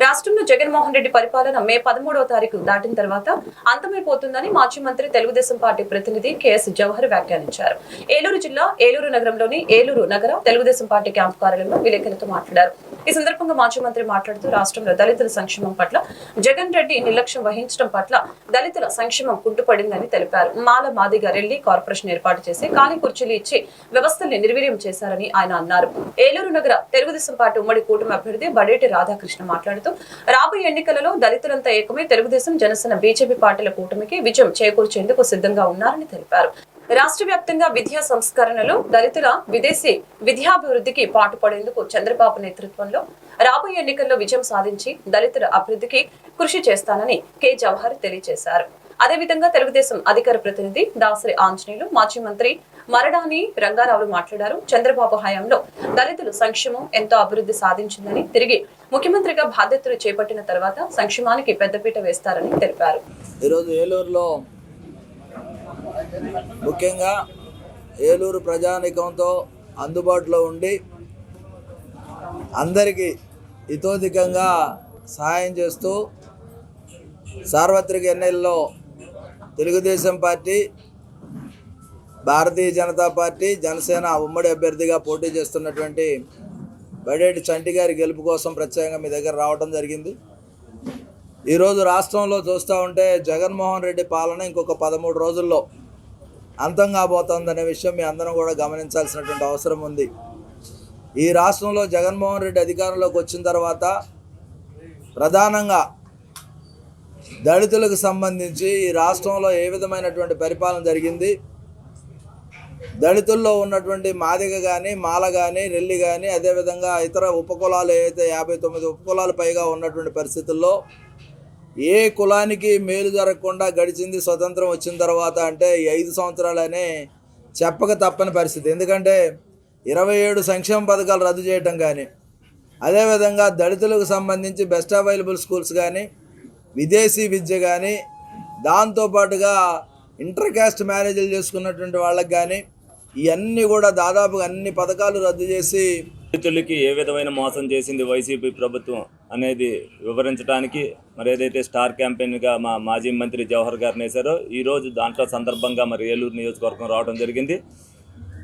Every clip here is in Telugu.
రాష్ట్రంలో జగన్మోహన్ రెడ్డి పరిపాలన మే పదమూడవ తారీఖు దాటిన తర్వాత అంతమైపోతుందని మాజీ మంత్రి తెలుగుదేశం పార్టీ ప్రతినిధి కెఎస్ జవహర్ వ్యాఖ్యానించారు. ఏలూరు జిల్లా ఏలూరు నగరంలోని ఏలూరు నగర తెలుగుదేశం పార్టీ క్యాంపు కార్యాలయంలో విలేకరులతో మాట్లాడారు. ఈ సందర్భంగా మాజీ మంత్రి మాట్లాడుతూ రాష్ట్రంలో దళితుల సంక్షేమం పట్ల జగన్ రెడ్డి నిర్లక్ష్యం వహించడం పట్ల దళితుల సంక్షేమం కుంటుపడిందని తెలిపారు. మాల మాదిగా రెల్లి కార్పొరేషన్ ఏర్పాటు చేసి ఖాళీ కుర్చీలు ఇచ్చి వ్యవస్థల్ని నిర్వీర్యం చేశారని ఆయన అన్నారు. ఏలూరు నగర తెలుగుదేశం పార్టీ ఉమ్మడి కూటమి అభ్యర్థి బడేటి రాధాకృష్ణ మాట్లాడుతూ మాట్లాడుతూ రాబోయే ఎన్నికలలో దళితులంతా ఏకమై తెలుగుదేశం జనసేన బీజేపీ పార్టీల కూటమికి విజయం చేకూర్చేందుకు సిద్ధంగా ఉన్నారని తెలిపారు. రాష్ట్ర వ్యాప్తంగా విద్యా సంస్కరణలు దళితుల విదేశీ విద్యాభివృద్ధికి పాటుపడేందుకు చంద్రబాబు నేతృత్వంలో రాబోయే ఎన్నికల్లో విజయం సాధించి దళితుల అభివృద్ధికి కృషి చేస్తానని కె. జవహర్ తెలియజేశారు. అదేవిధంగా తెలుగుదేశం అధికార ప్రతినిధి దాసరి ఆంజనేయులు మాజీ మంత్రి మరడాని రంగారావులు మాట్లాడారు. చంద్రబాబు హయాంలో దళితులు సంక్షేమం ఎంతో అభివృద్ధి సాధించిందని తిరిగి ముఖ్యమంత్రిగా బాధ్యతలు చేపట్టిన తర్వాత సంక్షేమానికి పెద్దపీట వేస్తారని తెలిపారు. ఈరోజు ఏలూరులో ముఖ్యంగా ఏలూరు ప్రజానికంతో అందుబాటులో ఉండి అందరికీ ఇతోధికంగా సహాయం చేస్తూ సార్వత్రిక ఎన్నికల్లో తెలుగుదేశం పార్టీ భారతీయ జనతా పార్టీ జనసేన ఉమ్మడి అభ్యర్థిగా పోటీ చేస్తున్నటువంటి బడేటి చంటి గారి గెలుపు కోసం ప్రత్యేకంగా మీ దగ్గర రావడం జరిగింది. ఈరోజు రాష్ట్రంలో చూస్తూ ఉంటే జగన్మోహన్ రెడ్డి పాలన ఇంకొక పదమూడు రోజుల్లో అంతం కాబోతోందనే విషయం మీ అందరం కూడా గమనించాల్సినటువంటి అవసరం ఉంది. ఈ రాష్ట్రంలో జగన్మోహన్ రెడ్డి అధికారంలోకి వచ్చిన తర్వాత ప్రధానంగా దళితులకు సంబంధించి ఈ రాష్ట్రంలో ఏ విధమైనటువంటి పరిపాలన జరిగింది దళితుల్లో ఉన్నటువంటి మాదిగ కానీ మాల కానీ రెల్లి కానీ అదేవిధంగా ఇతర ఉపకులాలు ఏవైతే యాభై తొమ్మిది ఉపకులాలు పైగా ఉన్నటువంటి పరిస్థితుల్లో ఏ కులానికి మేలు జరగకుండా గడిచింది స్వతంత్రం వచ్చిన తర్వాత అంటే ఈ ఐదు సంవత్సరాలనే చెప్పక తప్పని పరిస్థితి. ఎందుకంటే ఇరవై ఏడు సంక్షేమ పథకాలు రద్దు చేయటం కానీ అదేవిధంగా దళితులకు సంబంధించి బెస్ట్ అవైలబుల్ స్కూల్స్ కానీ విదేశీ విద్య కానీ దాంతోపాటుగా ఇంటర్ క్యాస్ట్ మ్యారేజ్లు చేసుకున్నటువంటి వాళ్ళకి కానీ ఇవన్నీ కూడా దాదాపుగా అన్ని పథకాలు రద్దు చేసి రైతులకి ఏ విధమైన మోసం చేసింది వైసీపీ ప్రభుత్వం అనేది వివరించడానికి మరి ఏదైతే స్టార్ క్యాంపెయిన్గా మా మాజీ మంత్రి జవహర్ గారిని వేశారో ఈరోజు దాంట్లో సందర్భంగా మరి ఏలూరు నియోజకవర్గం రావడం జరిగింది.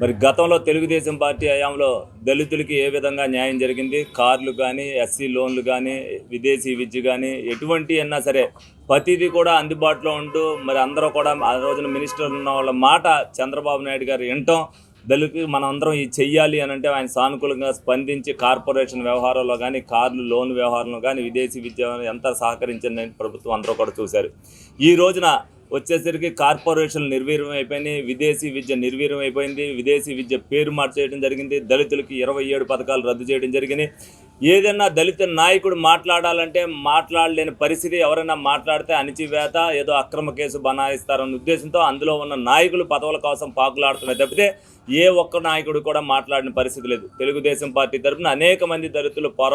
మరి గతంలో తెలుగుదేశం పార్టీ హయాంలో దళితులకి ఏ విధంగా న్యాయం జరిగింది? కార్లు కానీ ఎస్సీ లోన్లు కానీ విదేశీ విద్య కానీ ఎటువంటి అన్నా సరే ప్రతిదీ కూడా అందుబాటులో ఉంటూ మరి అందరూ కూడా ఆ రోజున మినిస్టర్ ఉన్న వాళ్ళ మాట చంద్రబాబు నాయుడు గారు వినటం దళితులకి మనం అందరం ఇది చెయ్యాలి అని అంటే ఆయన సానుకూలంగా స్పందించి కార్పొరేషన్ వ్యవహారంలో కానీ కార్లు లోన్ వ్యవహారంలో కానీ విదేశీ విద్య ఎంత సహకరించిందని ప్రభుత్వం అందరూ కూడా చూశారు. ఈ రోజున వచ్చేసరికి కార్పొరేషన్లు నిర్వీర్యం అయిపోయినాయి విదేశీ విద్య నిర్వీర్యం అయిపోయింది విదేశీ విద్య పేరు మార్చేయడం జరిగింది దళితులకి ఇరవై ఏడు పథకాలు రద్దు చేయడం జరిగింది ఏదైనా దళిత నాయకుడు మాట్లాడాలంటే మాట్లాడలేని పరిస్థితి ఎవరైనా మాట్లాడితే అణిచివేత ఏదో అక్రమ కేసు బనాయిస్తారన్న ఉద్దేశంతో అందులో ఉన్న నాయకులు పదవుల కోసం పాకులాడుతున్నాయి తప్పితే ఏ ఒక్క నాయకుడు కూడా మాట్లాడిన పరిస్థితి లేదు. తెలుగుదేశం పార్టీ తరఫున అనేక మంది దళితులు పోరాడు